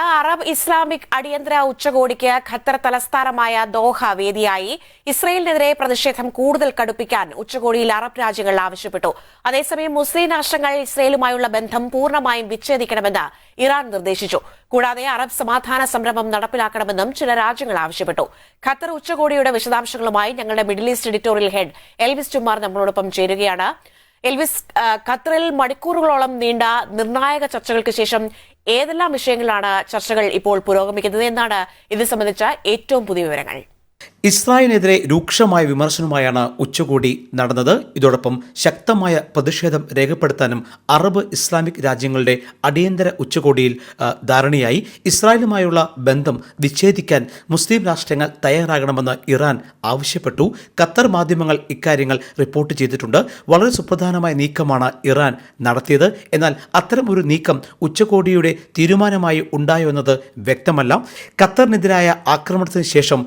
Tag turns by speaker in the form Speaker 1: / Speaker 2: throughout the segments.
Speaker 1: Arab Islamic അടിയന്തര ഉച്ചകോടിക്ക് Qatar തലസ്ഥാനമായ ദോഹ വേദിയായി ഇസ്രയേലിനെതിരെ പ്രതിഷേധം കൂടുതൽ കടുപ്പിക്കാൻ ഉച്ചകോടിയിൽ അറബ് രാജ്യങ്ങൾ ആവശ്യപ്പെട്ടു. അതേസമയം മുസ്ലിം രാഷ്ട്രങ്ങൾ ഇസ്രയേലുമായുള്ള ബന്ധം പൂർണമായും വിച്ഛേദിക്കണമെന്ന് ഇറാൻ നിർദ്ദേശിച്ചു. കൂടാതെ അറബ് സമാധാന സംരംഭം നടപ്പിലാക്കണമെന്നും ചില രാജ്യങ്ങൾ ആവശ്യപ്പെട്ടു. ഖത്തർ ഉച്ചകോടിയുടെ വിശദാംശങ്ങളുമായി ഞങ്ങളുടെ middle east editorial head Elvis Chumar നമ്മളോടൊപ്പം ചേരുകയാണ്. എൽവിസ് ഖത്തറിൽ മണിക്കൂറുകളോളം നീണ്ട നിർണായക ചർച്ചകൾക്ക് ശേഷം ഏതെല്ലാം വിഷയങ്ങളാണ് ചർച്ചകൾ ഇപ്പോൾ പുരോഗമിക്കുന്നത്? എന്നാണ് ഇത് സംബന്ധിച്ച ഏറ്റവും പുതിയ വിവരങ്ങൾ?
Speaker 2: ഇസ്രായേലിനെതിരെ രൂക്ഷമായ വിമർശനവുമായാണ് ഉച്ചകോടി നടന്നത്. ഇതോടൊപ്പം ശക്തമായ പ്രതിഷേധം രേഖപ്പെടുത്താനും അറബ് ഇസ്ലാമിക് രാജ്യങ്ങളുടെ അടിയന്തര ഉച്ചകോടിയിൽ ധാരണയായി. ഇസ്രായേലുമായുള്ള ബന്ധം വിച്ഛേദിക്കാൻ മുസ്ലിം രാഷ്ട്രങ്ങൾ തയ്യാറാകണമെന്ന് ഇറാൻ ആവശ്യപ്പെട്ടു. ഖത്തർ മാധ്യമങ്ങൾ ഇക്കാര്യങ്ങൾ റിപ്പോർട്ട് ചെയ്തിട്ടുണ്ട്. വളരെ സുപ്രധാനമായ നീക്കമാണ് ഇറാൻ നടത്തിയത്. എന്നാൽ അത്തരം ഒരു നീക്കം ഉച്ചകോടിയുടെ തീരുമാനമായി ഉണ്ടായോ എന്നത് വ്യക്തമല്ല. ഖത്തറിനെതിരായ ആക്രമണത്തിന് ശേഷം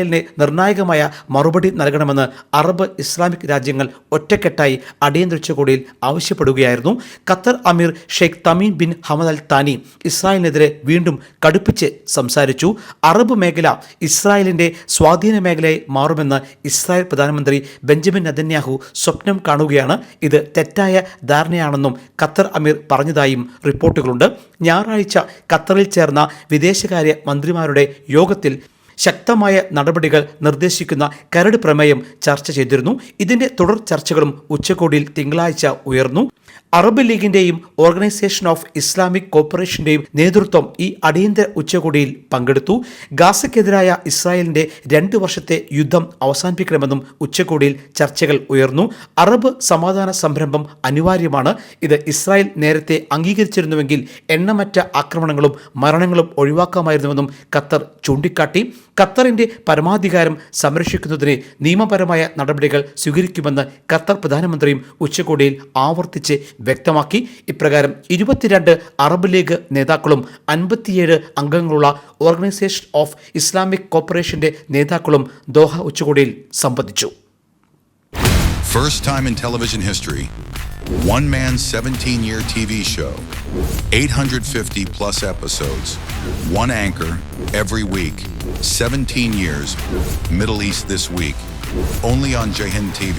Speaker 2: ഇസ്രായേലിന് നിർണായകമായ മറുപടി നൽകണമെന്ന് അറബ് ഇസ്ലാമിക് രാജ്യങ്ങൾ ഒറ്റക്കെട്ടായി അടിയന്തര ഉച്ചകോടിയിൽ ആവശ്യപ്പെടുകയായിരുന്നു. Qatar Emir Sheikh Tamim bin Hamad Al Thani ഇസ്രായേലിനെതിരെ വീണ്ടും കടുപ്പിച്ച് സംസാരിച്ചു. അറബ് മേഖല ഇസ്രായേലിന്റെ സ്വാധീന മേഖലയായി മാറുമെന്ന് ഇസ്രായേൽ പ്രധാനമന്ത്രി ബെഞ്ചമിൻ നദന്യാഹു സ്വപ്നം കാണുകയാണ്. ഇത് തെറ്റായ ധാരണയാണെന്നും ഖത്തർ അമീർ പറഞ്ഞതായും റിപ്പോർട്ടുകളുണ്ട്. ഞായറാഴ്ച ഖത്തറിൽ ചേർന്ന വിദേശകാര്യ മന്ത്രിമാരുടെ യോഗത്തിൽ ശക്തമായ നടപടികൾ നിർദ്ദേശിക്കുന്ന കരട് പ്രമേയം ചർച്ച ചെയ്തിരുന്നു. ഇതിന്റെ തുടർ ചർച്ചകളും ഉച്ചകോടിയിൽ തിങ്കളാഴ്ച ഉയർന്നു. അറബ് ലീഗിന്റെയും ഓർഗനൈസേഷൻ ഓഫ് ഇസ്ലാമിക് കോർപ്പറേഷന്റെയും നേതൃത്വം ഈ അടിയന്തര ഉച്ചകോടിയിൽ പങ്കെടുത്തു. ഗാസയ്ക്കെതിരായ ഇസ്രായേലിന്റെ രണ്ട് വർഷത്തെ യുദ്ധം അവസാനിപ്പിക്കണമെന്നും ഉച്ചകോടിയിൽ ചർച്ചകൾ ഉയർന്നു. അറബ് സമാധാന സംരംഭം അനിവാര്യമാണ്. ഇത് ഇസ്രായേൽ നേരത്തെ അംഗീകരിച്ചിരുന്നുവെങ്കിൽ എണ്ണമറ്റ ആക്രമണങ്ങളും മരണങ്ങളും ഒഴിവാക്കാമായിരുന്നുവെന്നും ഖത്തർ ചൂണ്ടിക്കാട്ടി. ഖത്തറിന്റെ പരമാധികാരം സംരക്ഷിക്കുന്നതിന് നിയമപരമായ നടപടികൾ സ്വീകരിക്കുമെന്ന് ഖത്തർ പ്രധാനമന്ത്രിയും ഉച്ചകോടിയിൽ ആവർത്തിച്ച് വ്യക്തമാക്കി ഇപ്രകാരം ഇരുപത്തിരണ്ട് അറബ് ലീഗ് നേതാക്കളും അൻപത്തിയേഴ് അംഗങ്ങളുള്ള ഓർഗനൈസേഷൻ ഓഫ് ഇസ്ലാമിക് കോർപ്പറേഷന്റെ നേതാക്കളും ദോഹ ഉച്ചകോടിയിൽ സംബന്ധിച്ചു
Speaker 3: First time in television history, one man 17 year TV show, 850 plus episodes, one anchor every week, 17 years, Middle East this week, only on Jahin TV.